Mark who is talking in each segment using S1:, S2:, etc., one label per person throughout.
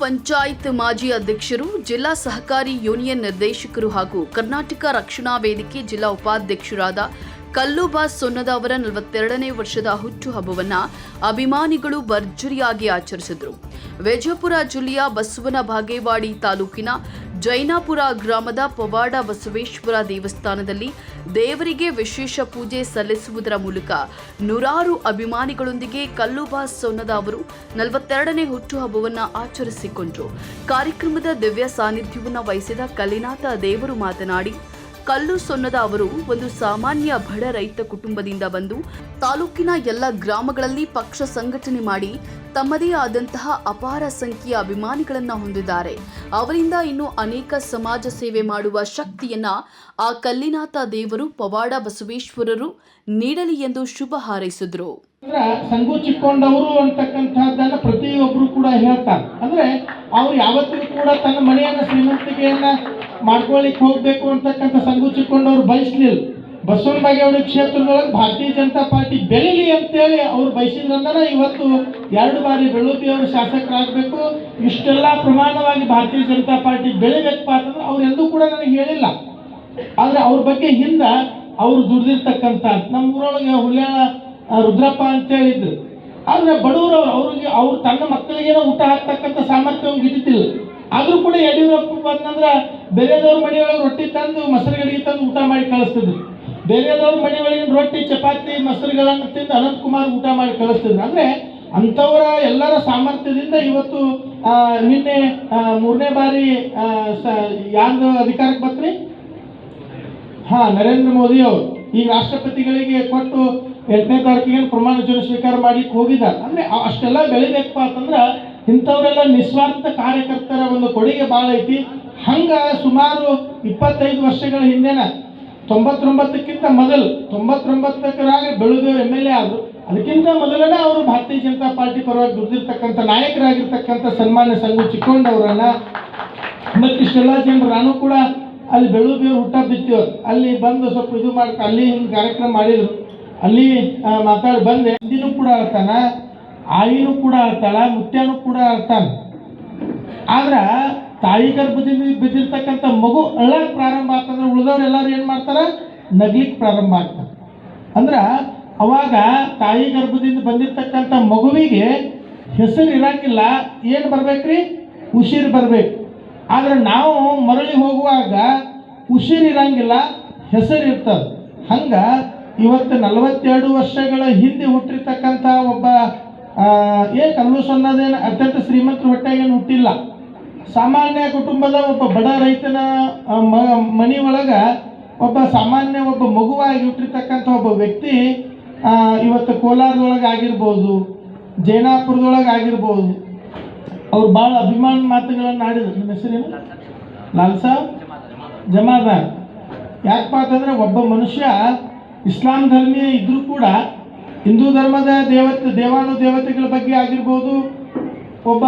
S1: ಪಂಚಾಯತ್ ಮಾಜಿ ಅಧ್ಯಕ್ಷರು, ಜಿಲ್ಲಾ ಸಹಕಾರಿ ಯೂನಿಯನ್ ನಿರ್ದೇಶಕರು ಹಾಗೂ ಕರ್ನಾಟಕ ರಕ್ಷಣಾ ವೇದಿಕೆ ಜಿಲ್ಲಾ ಉಪಾಧ್ಯಕ್ಷರಾದ ಕಲ್ಲುಬಾ ಸೊನ್ನದ ಅವರ ನಲವತ್ತೆರಡನೇ ವರ್ಷದ ಹುಟ್ಟುಹಬ್ಬವನ್ನ ಅಭಿಮಾನಿಗಳು ಭರ್ಜರಿಯಾಗಿ ಆಚರಿಸಿದರು. ವಿಜಯಪುರ ಜಿಲ್ಲೆಯ ಬಸವನ ಬಾಗೇವಾಡಿ ತಾಲೂಕಿನ ಜೈನಾಪುರ ಗ್ರಾಮದ ಪವಾಡ ಬಸವೇಶ್ವರ ದೇವಸ್ಥಾನದಲ್ಲಿ ದೇವರಿಗೆ ವಿಶೇಷ ಪೂಜೆ ಸಲ್ಲಿಸುವುದರ ಮೂಲಕ ನೂರಾರು ಅಭಿಮಾನಿಗಳೊಂದಿಗೆ ಕಲ್ಲುಬಾ ಸೊನ್ನದ ಅವರು ನಲವತ್ತೆರಡನೇ ಹುಟ್ಟುಹಬ್ಬವನ್ನು ಆಚರಿಸಿಕೊಂಡರು. ಕಾರ್ಯಕ್ರಮದ ದಿವ್ಯ ಸಾನ್ನಿಧ್ಯವನ್ನು ವಹಿಸಿದ ಕಲಿನಾಥ ದೇವರು ಮಾತನಾಡಿ ಕಲ್ಲು ಸೊನ್ನದ ಅವರು ಒಂದು ಸಾಮಾನ್ಯ ಬಡ ರೈತ ಕುಟುಂಬದಿಂದ ಬಂದು ತಾಲೂಕಿನ ಎಲ್ಲ ಗ್ರಾಮಗಳಲ್ಲಿ ಪಕ್ಷ ಸಂಘಟನೆ ಮಾಡಿ ತಮ್ಮದೇ ಆದಂತಹ ಅಪಾರ ಸಂಖ್ಯೆಯ ಅಭಿಮಾನಿಗಳನ್ನು ಹೊಂದಿದ್ದಾರೆ. ಅವರಿಂದ ಇನ್ನು ಅನೇಕ ಸಮಾಜ ಸೇವೆ ಮಾಡುವ ಶಕ್ತಿಯನ್ನ ಆ ಕಲ್ಲಿನಾಥ ದೇವರು ಪವಾಡ ಬಸವೇಶ್ವರರು ನೀಡಲಿ ಎಂದು ಶುಭ ಹಾರೈಸಿದ್ರು.
S2: ಸಂಕೋಚಿಕೊಂಡವರು ಅಂತಕ್ಕಂಥದ್ದನ್ನ ಪ್ರತಿಯೊಬ್ಬರು ಕೂಡ ಹೇಳ್ತಾರೆ. ಅಂದ್ರೆ ಅವ್ರು ಯಾವತ್ತಿಗೂ ಕೂಡ ತನ್ನ ಮನೆಯನ್ನ ಶ್ರೀಮಂತಿಕೆಯನ್ನ ಮಾಡ್ಕೊಳ್ಳಿಕ್ಕೆ ಹೋಗ್ಬೇಕು ಅಂತಕ್ಕಂಥ ಸಂಕೋಚಿಕೊಂಡವ್ರು ಬಯಸ್ಲಿಲ್ಲ. ಬಸವನ ಬಾಗೇವಾಡಿ ಕ್ಷೇತ್ರದೊಳಗೆ ಭಾರತೀಯ ಜನತಾ ಪಾರ್ಟಿ ಬೆಳಿಲಿ ಅಂತೇಳಿ ಅವ್ರು ಬಯಸಿದ್ರಂದ್ರೆ ಇವತ್ತು ಎರಡು ಬಾರಿ ಬೆಳುಪಿ ಅವರು ಶಾಸಕರಾಗಬೇಕು. ಇಷ್ಟೆಲ್ಲ ಪ್ರಮಾಣವಾಗಿ ಭಾರತೀಯ ಜನತಾ ಪಾರ್ಟಿ ಬೆಳಿಬೇಕಪ್ಪ ಅಂತಂದ್ರೆ ಅವ್ರು ಎಂದೂ ಕೂಡ ನನಗೆ ಹೇಳಿಲ್ಲ. ಆದ್ರೆ ಅವ್ರ ಬಗ್ಗೆ ಹಿಂದೆ ಅವ್ರು ದುಡ್ದಿರ್ತಕ್ಕಂಥ ನಮ್ಮ ಊರೊಳಗೆ ಹುಲಿಯಾಳ ರುದ್ರಪ್ಪ ಅಂತ ಹೇಳಿದ್ರು ಆದ್ರೆ ಬಡವರು ಅವ್ರಿಗೆ ಅವ್ರು ತನ್ನ ಮಕ್ಕಳಿಗೇನೋ ಊಟ ಹಾಕ್ತಕ್ಕಂಥ ಸಾಮರ್ಥ್ಯ ಅವ್ರಿಗೆ ಆದ್ರೂ ಕೂಡ ಯಡಿಯೂರಪ್ಪ ಬಂತಂದ್ರೆ ಬೇರೆದವ್ರ ಮನೆಯೊಳಗೆ ರೊಟ್ಟಿ ತಂದು ಮೊಸರು ಗಡಿಗೆ ತಂದು ಊಟ ಮಾಡಿ ಕಳಿಸ್ತಿದ್ರು. ಬೇರೆದವ್ರ ಮನೆಯೊಳಗಿನ ರೊಟ್ಟಿ, ಚಪಾತಿ, ಮೊಸರುಗಳನ್ನು ತಿಂದು ಅನಂತಕುಮಾರ್ ಊಟ ಮಾಡಿ ಕಳಿಸ್ತಿದ್ರು. ಅಂದ್ರೆ ಅಂಥವರ ಎಲ್ಲರ ಸಾಮರ್ಥ್ಯದಿಂದ ಇವತ್ತು ನಿನ್ನೆ ಮೂರನೇ ಬಾರಿ ಯಾರ್ದು ಅಧಿಕಾರಕ್ಕೆ ಬತ್ರಿ ಹಾ, ನರೇಂದ್ರ ಮೋದಿ ಅವರು. ಈ ರಾಷ್ಟ್ರಪತಿಗಳಿಗೆ ಕೊಟ್ಟು ಎಂಟನೇ ತಾರೀಕಿಗೆ ಪ್ರಮಾಣ ವಚನ ಸ್ವೀಕಾರ ಮಾಡ್ಲಿಕ್ಕೆ ಹೋಗಿದ್ದಾರೆ. ಅಂದ್ರೆ ಅಷ್ಟೆಲ್ಲ ಬೆಳಿಬೇಕಪ್ಪ ಅಂತಂದ್ರೆ ಇಂಥವರೆಲ್ಲ ನಿಸ್ವಾರ್ಥ ಕಾರ್ಯಕರ್ತರ ಒಂದು ಕೊಡುಗೆ ಭಾಳ ಐತಿ. ಹಂಗೆ ಸುಮಾರು ಇಪ್ಪತ್ತೈದು ವರ್ಷಗಳ ಹಿಂದೆನ, ತೊಂಬತ್ತೊಂಬತ್ತಕ್ಕಿಂತ ಮೊದಲು, ತೊಂಬತ್ತೊಂಬತ್ತರಾಗ ಬೆಳೆದವರು ಎಂ ಎಲ್ ಎ ಆದರು. ಅದಕ್ಕಿಂತ ಮೊದಲನೇ ಅವರು ಭಾರತೀಯ ಜನತಾ ಪಾರ್ಟಿ ಪರವಾಗಿ ದುಡ್ದಿರ್ತಕ್ಕಂಥ ನಾಯಕರಾಗಿರ್ತಕ್ಕಂಥ ಸನ್ಮಾನ್ಯ ಸಂಘ ಚಿಕ್ಕೊಂಡವರನ್ನ ಮತ್ತಿಷ್ಟೆಲ್ಲ ಜನರು ನಾನು ಕೂಡ ಅಲ್ಲಿ ಬೆಳೆದೇವ್ರು ಹುಟ್ಟ ಬಿತ್ತಿವ್ರು ಅಲ್ಲಿ ಬಂದು ಸ್ವಲ್ಪ ಇದು ಮಾಡ್ಕ, ಅಲ್ಲಿ ಹಿಂಗೆ ಕಾರ್ಯಕ್ರಮ ಮಾಡಿದ್ರು. ಅಲ್ಲಿ ಮಾತಾಡಿ ಬಂದೆ. ಇಂದಿನೂ ಕೂಡ ಅಳ್ತಾನ ಆಯಿನೂ ಕೂಡ ಅಳ್ತಾಳ ಮುತ್ಯಾನು ಕೂಡ ಅಳ್ತಾನ ಆದ್ರೆ ತಾಯಿ ಗರ್ಭದಿಂದ ಬಿದ್ದಿರ್ತಕ್ಕಂಥ ಮಗು ಅಳಕ್ ಪ್ರಾರಂಭ ಆಗ್ತಂದ್ರೆ ಉಳಿದವ್ರು ಎಲ್ಲರೂ ಏನು ಮಾಡ್ತಾರೆ? ನಗ್ಲಿಕ್ಕೆ ಪ್ರಾರಂಭ ಆಗ್ತಾರೆ. ಅಂದ್ರೆ ಅವಾಗ ತಾಯಿ ಗರ್ಭದಿಂದ ಬಂದಿರ್ತಕ್ಕಂಥ ಮಗುವಿಗೆ ಹೆಸರು ಇರಂಗಿಲ್ಲ ಏನು ಬರ್ಬೇಕ್ರಿ? ಉಸಿರು ಬರ್ಬೇಕು. ಆದ್ರೆ ನಾವು ಮರಳಿ ಹೋಗುವಾಗ ಉಸಿರು ಇರಂಗಿಲ್ಲ, ಹೆಸರು ಇರ್ತದೆ. ಹಂಗ ಇವತ್ತು ನಲವತ್ತೆರಡು ವರ್ಷಗಳ ಹಿಂದೆ ಹುಟ್ಟಿರ್ತಕ್ಕಂಥ ಒಬ್ಬ ಏನು ಕಲ್ಲು ಅನ್ನೋದೇನು ಅತ್ಯಂತ ಶ್ರೀಮಂತರ ಹೊಟ್ಟೆಗೇನು ಹುಟ್ಟಿಲ್ಲ. ಸಾಮಾನ್ಯ ಕುಟುಂಬದ ಒಬ್ಬ ಬಡ ರೈತನ ಮನಿ ಒಳಗ ಒಬ್ಬ ಸಾಮಾನ್ಯ ಒಬ್ಬ ಮಗುವಾಗಿ ಹುಟ್ಟಿರ್ತಕ್ಕಂಥ ಒಬ್ಬ ವ್ಯಕ್ತಿ ಇವತ್ತು ಕೋಲಾರದೊಳಗೆ ಆಗಿರ್ಬೋದು, ಜೈನಾಪುರದೊಳಗೆ ಆಗಿರ್ಬೋದು, ಅವ್ರು ಭಾಳ ಅಭಿಮಾನ ಮಾತುಗಳನ್ನು ಆಡಿದ್ರು. ನಿಮ್ಮ ಹೆಸರೇನು? ಲಾಲ್ ಸಾಬ್? ಜಮಾದಾರ್. ಯಾಕಪ್ಪ ಅಂತಂದ್ರೆ ಒಬ್ಬ ಮನುಷ್ಯ ಇಸ್ಲಾಂ ಧರ್ಮೀಯ ಇದ್ರೂ ಕೂಡ ಹಿಂದೂ ಧರ್ಮದ ದೇವತೆ ದೇವಾನು ದೇವತೆಗಳ ಬಗ್ಗೆ ಆಗಿರ್ಬೋದು, ಒಬ್ಬ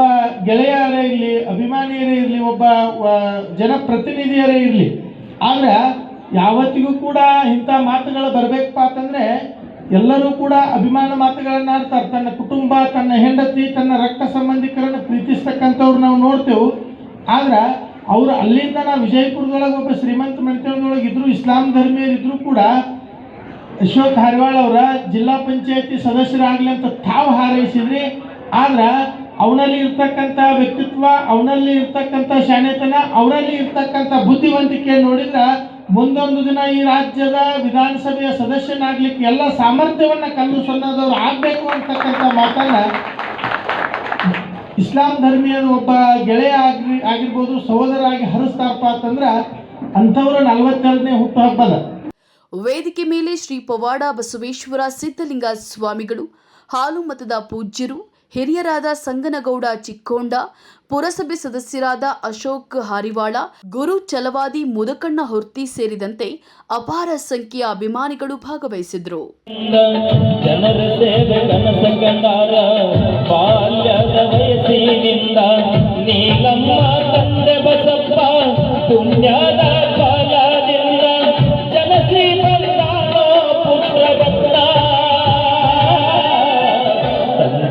S2: ಗೆಳೆಯರೇ ಇರಲಿ, ಅಭಿಮಾನಿಯರೇ ಇರಲಿ, ಒಬ್ಬ ಜನಪ್ರತಿನಿಧಿಯರೇ ಇರಲಿ. ಆದರೆ ಯಾವತ್ತಿಗೂ ಕೂಡ ಇಂಥ ಮಾತುಗಳು ಬರಬೇಕಪ್ಪ ಅಂತಂದರೆ ಎಲ್ಲರೂ ಕೂಡ ಅಭಿಮಾನ ಮಾತುಗಳನ್ನು ಆಡ್ತಾರೆ ತನ್ನ ಕುಟುಂಬ, ತನ್ನ ಹೆಂಡತಿ, ತನ್ನ ರಕ್ತ ಸಂಬಂಧಿಕರನ್ನು ಪ್ರೀತಿಸ್ತಕ್ಕಂಥವ್ರು ನಾವು ನೋಡ್ತೇವೆ. ಆದ್ರೆ ಅವರು ಅಲ್ಲಿಂದ ನಾವು ವಿಜಯಪುರದೊಳಗೆ ಒಬ್ಬ ಶ್ರೀಮಂತ ಮನೆತನದೊಳಗೆ ಇದ್ರು, ಇಸ್ಲಾಂ ಧರ್ಮೀಯರಿದ್ದರೂ ಕೂಡ ಅಶೋಕ್ ಹಾರಿವಾಳ ಅವರ ಜಿಲ್ಲಾ ಪಂಚಾಯತಿ ಸದಸ್ಯರಾಗಲಿ ಅಂತ ತಾವು ಹಾರೈಸಿದ್ರಿ. ಆದ್ರೆ ಅವನಲ್ಲಿ ಇರ್ತಕ್ಕಂಥ ವ್ಯಕ್ತಿತ್ವ, ಅವನಲ್ಲಿ ಇರ್ತಕ್ಕಂಥ ಶಾಣೆತನ ಅವನಲ್ಲಿ ಇರ್ತಕ್ಕಂಥ ಬುದ್ಧಿವಂತಿಕೆ ನೋಡಿದ್ರೆ ಮುಂದೊಂದು ದಿನ ಈ ರಾಜ್ಯದ ವಿಧಾನಸಭೆಯ ಸದಸ್ಯನಾಗ್ಲಿಕ್ಕೆ ಎಲ್ಲ ಸಾಮರ್ಥ್ಯವನ್ನ ಕಲ್ಲು ಸೊನ್ನದವ್ರು ಆಗಬೇಕು ಅಂತಕ್ಕಂಥ ಮಾತನ್ನ ಇಸ್ಲಾಂ ಧರ್ಮೀಯದ ಒಬ್ಬ ಗೆಳೆಯ ಆಗಿ ಆಗಿರ್ಬೋದು, ಸಹೋದರ ಆಗಿ ಹರಿಸ್ತಾರಪ್ಪ ಅಂತಂದ್ರೆ ಅಂಥವ್ರ ನಲವತ್ತೆರಡನೇ ಹುಟ್ಟುಹಬ್ಬದ.
S1: ವೇದಿಕೆ ಮೇಲೆ ಶ್ರೀ ಪವಾಡ ಬಸವೇಶ್ವರ ಸಿದ್ಧಲಿಂಗ ಸ್ವಾಮಿಗಳು, ಹಾಲು ಮತದ ಪೂಜ್ಯರು, ಹಿರಿಯರಾದ ಸಂಗನಗೌಡ ಚಿಕ್ಕೋಂಡ, ಪುರಸಭೆ ಸದಸ್ಯರಾದ ಅಶೋಕ್ ಹಾರಿವಾಳ, ಗುರು ಚಲವಾದಿ ಮುದಕಣ್ಣ ಹೊರ್ತಿ ಸೇರಿದಂತೆ ಅಪಾರ ಸಂಖ್ಯೆಯ ಅಭಿಮಾನಿಗಳು ಭಾಗವಹಿಸಿದ್ರು.
S3: ನೀಲಮ್ಮ